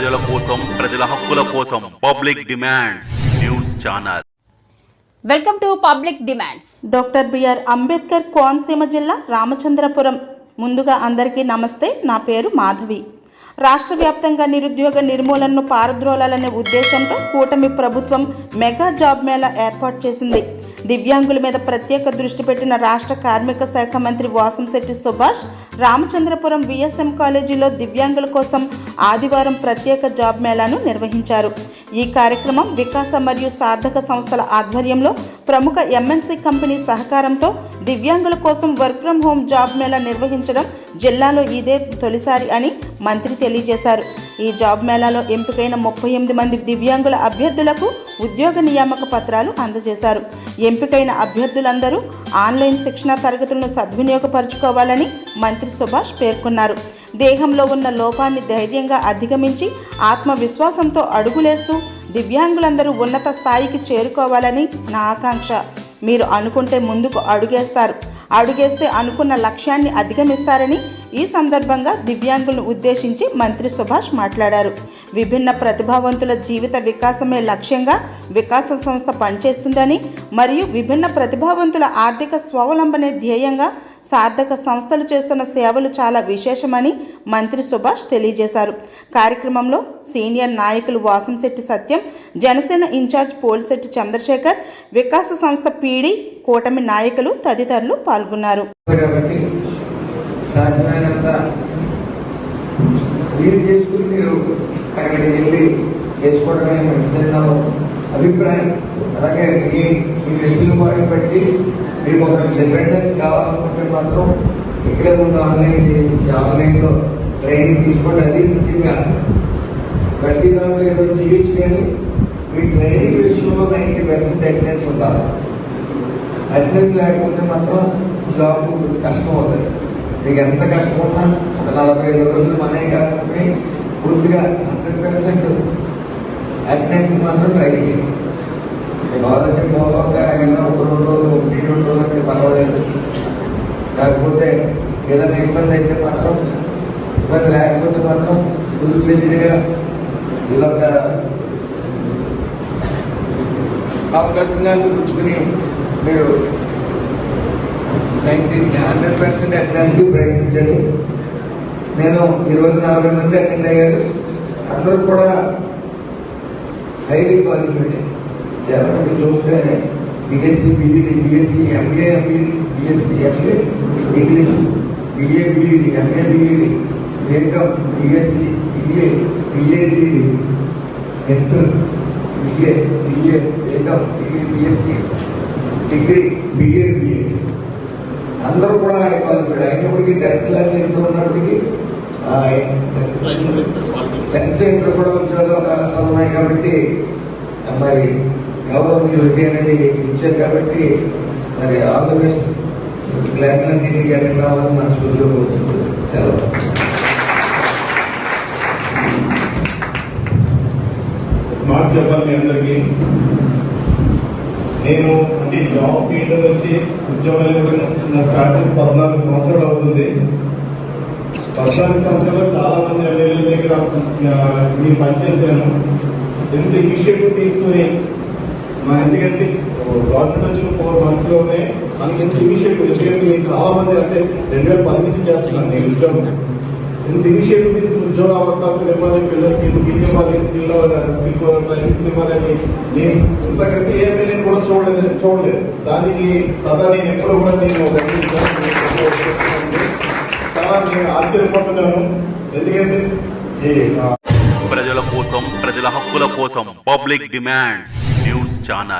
ప్రజల కోసం ప్రజల హక్కుల కోసం public demands news channel. Welcome to public demands. Doctor BR Ambedkar Konaseema జిల్లా రామచంద్రపురం. ముందుగా అందరికీ నమస్తే నా పేరు మాధవి. రాష్ట్ర వ్యాప్తంగా నిరుద్యోగ నిర్మూలనను పారద్రోలాలనే ఉద్దేశంతో కూటమి ప్రభుత్వం మెగా జాబ్ మేళా ఏర్పాటు చేసింది. దివ్యాంగుల మీద ప్రత్యేక దృష్టి పెట్టిన రాష్ట్ర కార్మిక శాఖ మంత్రి వాసంశెట్టి సుభాష్ రామచంద్రపురం విఎస్ఎం కాలేజీలో దివ్యాంగుల కోసం ఆదివారం ప్రత్యేక జాబ్ మేళాను నిర్వహించారు. ఈ కార్యక్రమం వికాస మరియు సార్థక సంస్థల ఆధ్వర్యంలో ప్రముఖ ఎంఎన్సీ కంపెనీ సహకారంతో దివ్యాంగుల కోసం work from home job mela నిర్వహించడం జిల్లాలో ఇదే తొలిసారి అని మంత్రి తెలియజేశారు. ఈ జాబ్ మేళాలో ఎంపికైన ముప్పై ఎనిమిది మంది దివ్యాంగుల అభ్యర్థులకు ఉద్యోగ నియామక పత్రాలు అందజేశారు. ఎంపికైన అభ్యర్థులందరూ ఆన్లైన్ శిక్షణ తరగతులను సద్వినియోగపరుచుకోవాలని మంత్రి సుభాష్ పేర్కొన్నారు. దేహంలో ఉన్న లోపాన్ని ధైర్యంగా అధిగమించి ఆత్మవిశ్వాసంతో అడుగులేస్తూ దివ్యాంగులందరూ ఉన్నత స్థాయికి చేరుకోవాలని నా ఆకాంక్ష. మీరు అనుకుంటే ముందుకు అడుగేస్తారు. అడుగేస్తే అనుకున్న లక్ష్యాన్ని అధిగమిస్తారని ఈ సందర్భంగా దివ్యాంగులను ఉద్దేశించి మంత్రి సుభాష్ మాట్లాడారు. విభిన్న ప్రతిభావంతుల జీవిత వికాసమే లక్ష్యంగా వికాస సంస్థ పనిచేస్తుందని మరియు విభిన్న ప్రతిభావంతుల ఆర్థిక స్వావలంబనే ధ్యేయంగా సార్థక సంస్థలు చేస్తున్న సేవలు చాలా విశేషమని మంత్రి సుభాష్ తెలియజేశారు. కార్యక్రమంలో సీనియర్ నాయకులు వాసంశెట్టి సత్యం జనసేన ఇన్ఛార్జ్ పోలిశెట్టి చంద్రశేఖర్ వికాస సంస్థ పీడి కూటమి నాయకులు తదితరులు పాల్గొన్నారు. సాధ్యమైనంత వీలు చేసుకుని మీరు అక్కడికి వెళ్ళి చేసుకోవడమే మంచిదని నా అభిప్రాయం. అలాగే మీ మీ వెసులుబాటుని బట్టి మీకు ఒక డిపెండెన్స్ కావాలనుకుంటే మాత్రం ఇక్కడే ఉన్న ఆన్లైన్ చేయించి ఆన్లైన్లో ట్రైనింగ్ తీసుకోండి. అది ముఖ్యంగా ప్రతి దాంట్లో ఏదో చేయొచ్చు కానీ మీ ట్రైనింగ్ విషయంలో నైంటీ పర్సెంట్ అటెండెన్స్ ఉండాలి. అటెండెన్స్ లేకపోతే మాత్రం జాబ్ కష్టం అవుతుంది. మీకు ఎంత కష్టపడినా ఉన్నా ఒక నలభై ఐదు రోజులు మనే కాదని పూర్తిగా హండ్రెడ్ పర్సెంట్ అటెండెన్స్ మాత్రం ట్రై చేయండి గవర్నమెంట్ పోవాక ఏమైనా ఒక రెండు రోజులు ఒకటి రెండు రోజులు అంటే పర్వాలేదు. కాకపోతే ఏదైనా ఇబ్బంది అయితే మాత్రం ఇబ్బంది లేకపోతే మాత్రం ఫుల్ ఫ్లెజ్డ్గా ఇదొక అవకాశంగా గుర్చుకుని మీరు నైన్టీన్ హండ్రెడ్ పర్సెంట్ అటెండెన్స్కి ప్రయత్నించండి నేను ఈరోజు నలభై మంది అటెండ్ అయ్యారు అందరూ కూడా హైలీ క్వాలిఫైడ్ చాలా మంది చూస్తే BSc BEd BSc MA MEd BSc MA English BA BEd MA BEd BCom BSc BA BA DEd inter BA BA BCom degree BSc degree BA BA అందరూ కూడా క్వాలిఫైడ్ అయినప్పటికీ టెన్త్ క్లాస్ ఇంటర్ ఉన్నప్పటికీ tenth inter కూడా ఉద్యోగ అవకాశాలు ఉన్నాయి కాబట్టి మరి గౌరవం యూనిటీ అనేది ఇచ్చారు కాబట్టి మరి ఆల్ ద బెస్ట్. క్లాసులన్నీ తిరిగి అటెండ్ అవ్వాలని మనస్ఫూర్తిగా కోరుకుంటున్నాను. సెలవు. మాట చెప్పాలి మీ అందరికీ. నేను అంటే జాబ్ ఫీల్డ్ వచ్చి ఉద్యోగాలు నా స్టార్ట్ చేసి పద్నాలుగు సంవత్సరాలు అవుతుంది. పద్నాలుగు సంవత్సరాలు చాలా మంది ఎమ్మెల్యేల దగ్గర నేను పనిచేశాను. ఎంత ఇనిషియేటివ్ తీసుకుని మా ఎందుకంటే గవర్నమెంట్ వచ్చిన ఫోర్ మంత్స్లోనే మనకి ఎంత ఇనిషియేటివ్ ఎందుకంటే నేను చాలా మంది అంటే రెండు వేల పది నుంచి చేస్తున్నాను నేను ఉద్యోగం. ఇంత ఇనిషియేటివ్ తీసుకుని ఉద్యోగ అవకాశాలు ఇవ్వాలి పిల్లలకి స్కిల్ ఇవ్వాలి స్కిల్ స్కిల్ ట్రైనింగ్స్ ఇవ్వాలని నేను ఇంతకైతే ఏ ఎమ్మెల్యేని కూడా చూడలేదు చూడలేదు దానికి సదా నేను ఎప్పుడు కూడా నేను చాలా నేను ఆశ్చర్యపోతున్నాను ఎందుకంటే ప్రజల కోసం ప్రజల హక్కుల కోసం పబ్లిక్ డిమాండ్స్ న్యూస్ ఛానల్